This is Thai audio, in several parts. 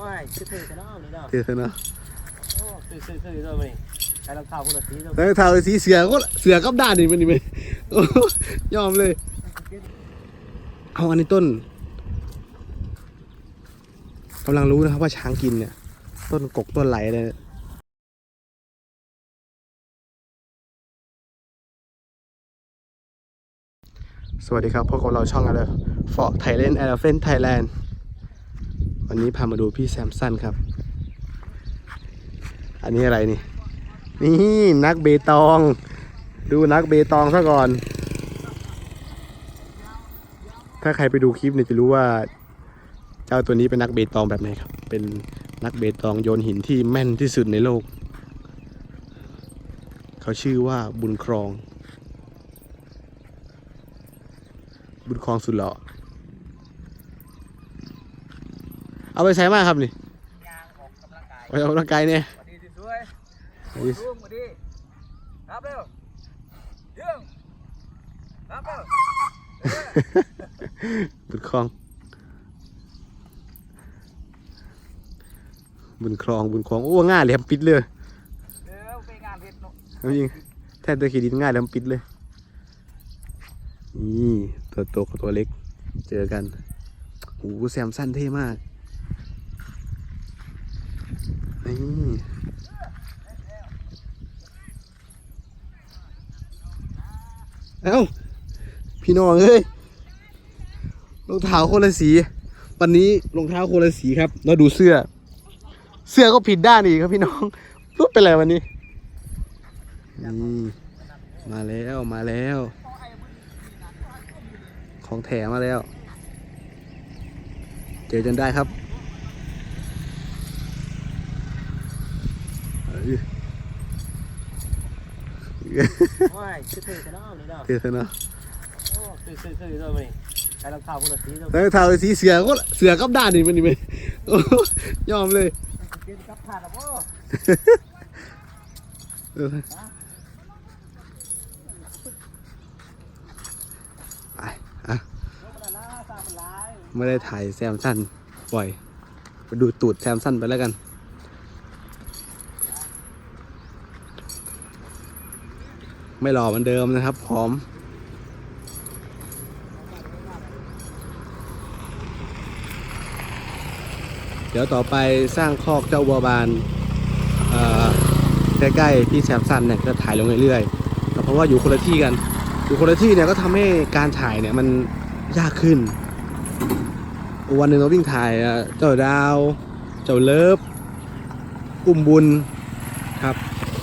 ไม่คือเธอจะน้อมนี่เนาะเท่เนาะโอ้คือคือคือตัวมันใช้รองเท้าคนละสีตัวแล้วเท้าสีเสือก็เสือกับด้านนี่มันนี่ไหมโอ้ยอมเลย เอาอันนี้ต้นกำลังรู้นะครับว่าช้างกินเนี่ย ต้นกกต้นไหลเลย สวัสดีครับพวกบเราช่องอะไรฟอร์ไทยแลนด์แอร์เฟนไทยแลนด์ วันนี้พามาดูพี่แซมสันครับ อันนี้อะไรนี่ นี่นักเบตอง ดูนักเบตองซะก่อน ถ้าใครไปดูคลิปเนี่ยจะรู้ว่า เจ้าตัวนี้เป็นนักเบตองแบบไหนครับ เป็นนักเบตองโยนหินที่แม่นที่สุดในโลก เขาชื่อว่าบุญครอง บุญครองสุดหล่อ เอาไปใช้มากครับนี่ยางออกกำลังกายไปออกกำลังกายเนี่ยสวัสดีสวยร่วมสวัสดีรับเร็วยืงรับเร็วบุญครอง บุญครองบุญครองโอ้ง่ายเลยครับปิดเลยเดี๋ยวไปงานเพชรเนาะเอาจริงแทนตัวขีดินง่ายแล้วมันปิดเลยนี่ตัวโตกับตัวเล็ก เจอกันโอ้แซมสั้นเท่มาก นี่เอ้า พี่น้องเอ้ยรองเท้าคนละสี วันนี้รองเท้าคนละสีครับแล้วดูเสื้อ เสื้อก็ผิดด้านอีกครับพี่น้องรูปเป็นไรวันนี้นี่มาแล้วมาแล้ว ของแถมมาแล้ว เจอจนได้ครับ เอ้ยไม่คือเธอจะน้อมนี่เนาะเท่เนาะโอ้คือคือคือตัวมันใช้รองเท้าคนละสีตัวแล้วเท้าสีเสือก็เสือกับด้านนี่มันนี่ไหมโอ้ยอมเลยเกณฑ์กับขาดอะพ่อเออไปอะรถมันละสามลาย ไม่ได้ถ่ายแซมสั้นปล่อย ไปดูตูดแซมสั้นไปแล้วกัน ไม่หล่อเหมือนเดิมนะครับ พร้อม เดี๋ยวต่อไปสร้างคอกเจ้าบัวบานใกล้ๆที่แซมสันเนี่ยก็ถ่ายลงเรื่อยๆแต่เพราะว่าอยู่คนละที่กัน อยู่คนละที่เนี่ยก็ทำให้การถ่ายเนี่ยมันยากขึ้น วันหนึ่งเราวิ่งถ่ายเจ้าดาว เจ้าเลิฟ อุ้มบุญครับ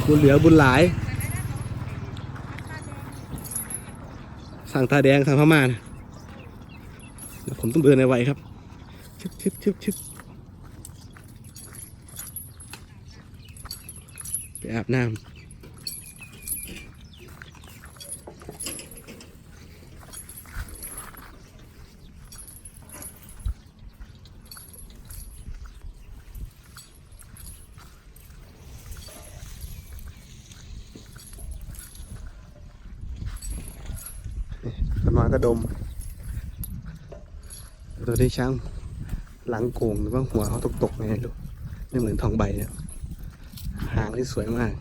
บุญเหลือบุญหลาย สั่งตาแดงสั่งพม่านะผมต้องเดินในไวครับชึบชึบชึบชึบไปอาบน้ำ ต้นไม้ก็ดมตัวที่ช้างหลังโกงหรือว่าหัวเขาตกตกๆไงลูกไม่เหมือนทองใบเนี่ยหางที่สวยมาก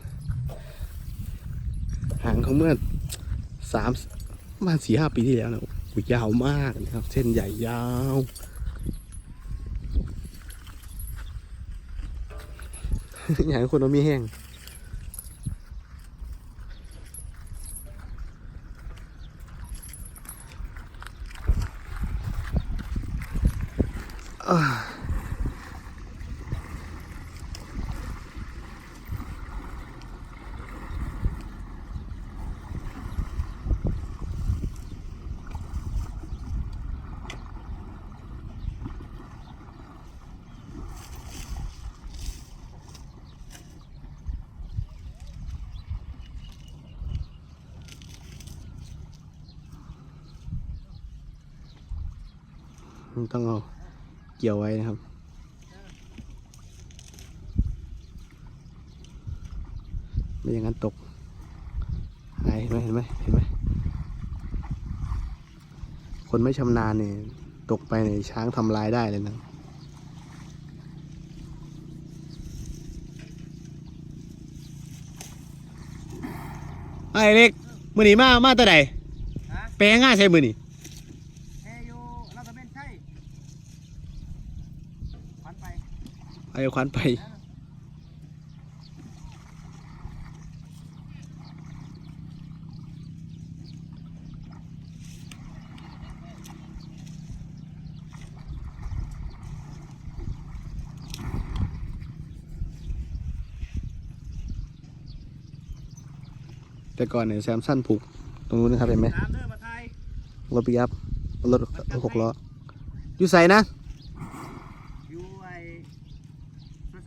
หางเขาเมื่อสามมาสี่ห้าปีที่แล้วนะยยาวมากนะครับ เส้นใหญ่ยาวอย่างคนเรามีแห้ง ต้องเอาเกี่ยวไว้นะครับ ไม่อย่างนั้นตกหายเห็นไหมเห็นไหมเห็นไหมคนไม่ชำนาญเนี่ยตกไปในช้างทำลายได้เลยนะไอ้เล็กมือหนีมา มาตัวไหนแปลง่ายใช่มือหนี ไอ้ควันไปแต่ก่อนเนี่ยแซมสันผูกตรงนู้นนะครับเห็นไหมตามเด้อมาไทยรถปิกอัพรถหกล้ออยู่ใส่นะ อยู่ไอ้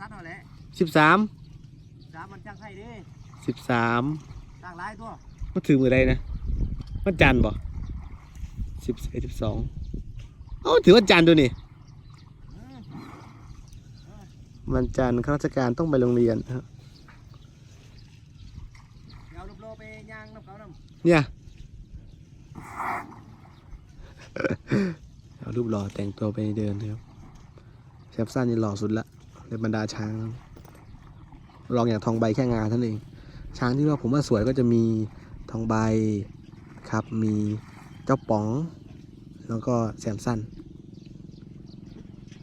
สวนสัตว์นั่นแหละสิบสามสามมันจ้างไทยเด้สิบสามจ้างหลายตัวมันถือมือใดนะมันจันทร์บ่สิบสิบสองเอ้าถือว่าจันทร์ด้วยนี่เออมันจันทร์ข้าราชการต้องไปโรงเรียนครับเดี๋ยวลูกโลไปย่างน้ำเขาน้ำเนี่ยเอารูปหล่อแต่งตัวไปเดินนะครับแซมสันนี่หล่อสุดละ ในบรรดาช้าง ลองอย่างทองใบแค่งาท่านเอง ช้างที่ว่าผมว่าสวยก็จะมีทองใบครับ มีเจ้าป๋อง แล้วก็แซมสัน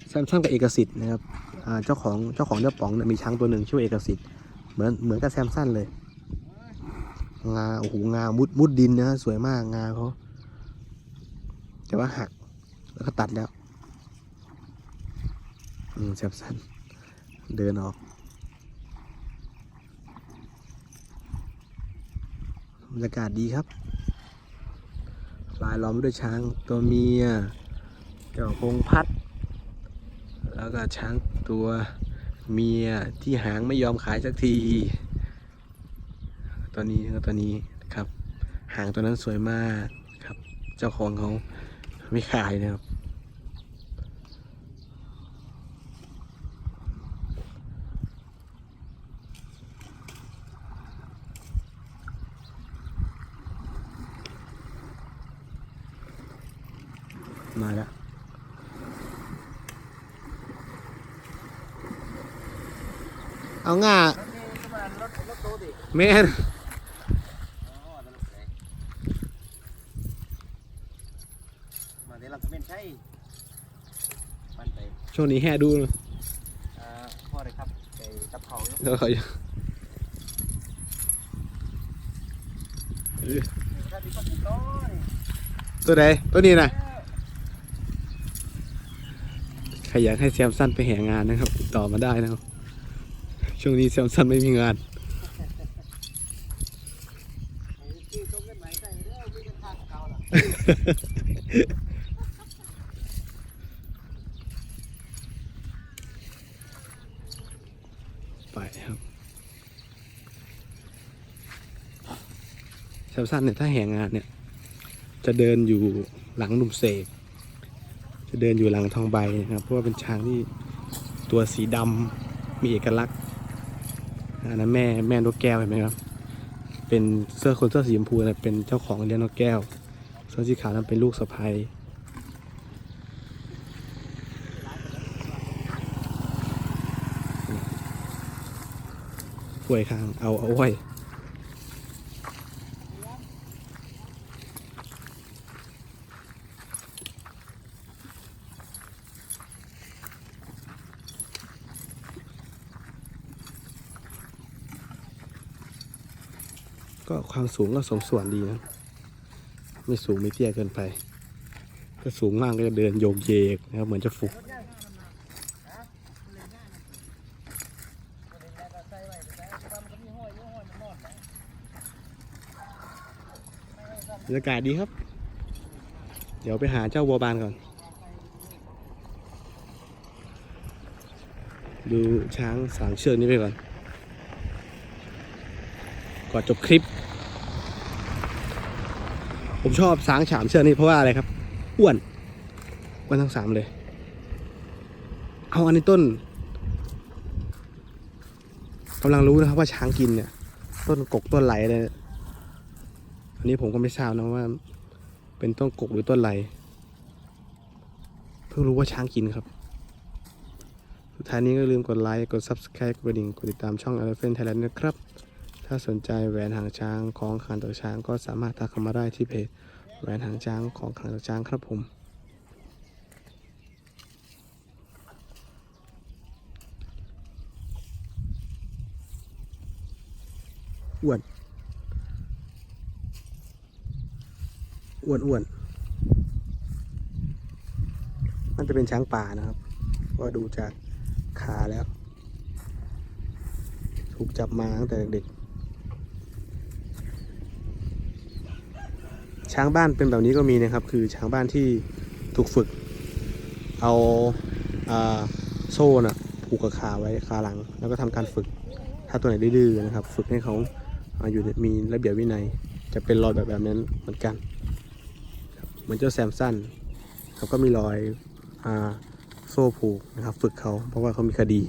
แซมสันกับเอกสิทธิ์นะครับเจ้าของเจ้าของเจ้าป๋องเนี่ยมีช้างตัวหนึ่งชื่อเอกสิทธิ์เหมือนเหมือนกับแซมสันเลยงาโอ้โหงามุดมุดดินนะสวยมากงาเขาแต่ว่าหักแล้วก็ตัดแล้ว อืมแซมสัน เดินออกบรรยากาศดีครับ ลายล้อมด้วยช้างตัวเมียเจ้าพงพัด แล้วก็ช้างตัวเมียที่หางไม่ยอมขายสักที ตัวนี้ก็ตัวนี้ครับ หางตัวนั้นสวยมากครับ เจ้าของเขาไม่ขายนะครับ มาแล้ว เอาง่ารถนี่ก็มารถรถโตดิแม่นอ๋อนั่นรถไหนมาเดี๋ยวเราก็เป็นใช่มันไปช่วงนี้แห่ดูนะอ่าพ่อเลยครับไปตับเขาอยู่แล้วเขาอยู่ถ้ามีคนติดต่อนี่ตัวใดตัวนี้นะเออใครอยากให้แซมสันไปแห่งานนะครับ ติดต่อมาได้นะครับ ช่วงนี้แซมสันไม่มีงานไปครับแซมสันเนี่ยถ้าแห่งานเนี่ย จะเดินอยู่หลังหนุ่มเสกจะเดินอยู่หลังทองใบนะครับ เพราะว่าเป็นช้างที่ตัวสีดำมีเอกลักษณ์ อันนั้นแม่แม่นกแก้วเห็นไหมครับ เป็นเสื้อคนเสื้อสีชมพูนะเป็นเจ้าของเลี้ยงนกแก้วเสื้อสีขาวนั้นเป็นลูกสะใภ้ป่วยคางเอาเอาไว้ ก็ความสูงก็สมส่วนดีนะ ไม่สูงไม่เตี้ยเกินไปก็สูงมากก็จะเดินโยกเยกนะครับ เหมือนจะฟุกบรรยากาศดีครับ เดี๋ยวไปหาเจ้าบัวบานก่อน ดูช้างสามเชือกนี้ไปก่อน ก่อนจบคลิป ผมชอบสางฉามเชือกนี่เพราะว่าอะไรครับ อ้วนอ้วนทั้งสามเลย เอาอันนี้ต้นกำลังรู้นะครับว่าช้างกินเนี่ย ต้นกกต้นไหลเนี่ยอันนี้ผมก็ไม่ทราบนะว่า เป็นต้นกกหรือต้นไหลเพิ่งรู้ว่าช้างกินครับสุดท้ายนี้ก็ลืมกดไลค์ กด subscribe กดกระดิ่ง กดติดตามช่อง Elephant Thailand นะครับ ถ้าสนใจแหวนหางช้างของขังตัวช้างก็สามารถทักเข้ามาได้ที่เพจแหวนหางช้างของขังตัวช้างครับผมอ้วนอ้วนอ้วนมันจะเป็นช้างป่านะครับก็ดูจากขาแล้ว ถูกจับมาตั้งแต่เด็กๆ ช้างบ้านเป็นแบบนี้ก็มีนะครับ คือช้างบ้านที่ถูกฝึก เอาอาโซ่น่ะผูกกับขาไว้ขาหลัง แล้วก็ทำการฝึก ถ้าตัวไหนดื้อๆนะครับ ฝึกให้เขาอาอยู่มีระเบียบวินัย จะเป็นรอยแบบแบบนั้นเหมือนกันเหมือนเจ้าแซมสันเขาก็มีรอยอาโซ่ผูกนะครับ ฝึกเขาเพราะว่าเขามีคดี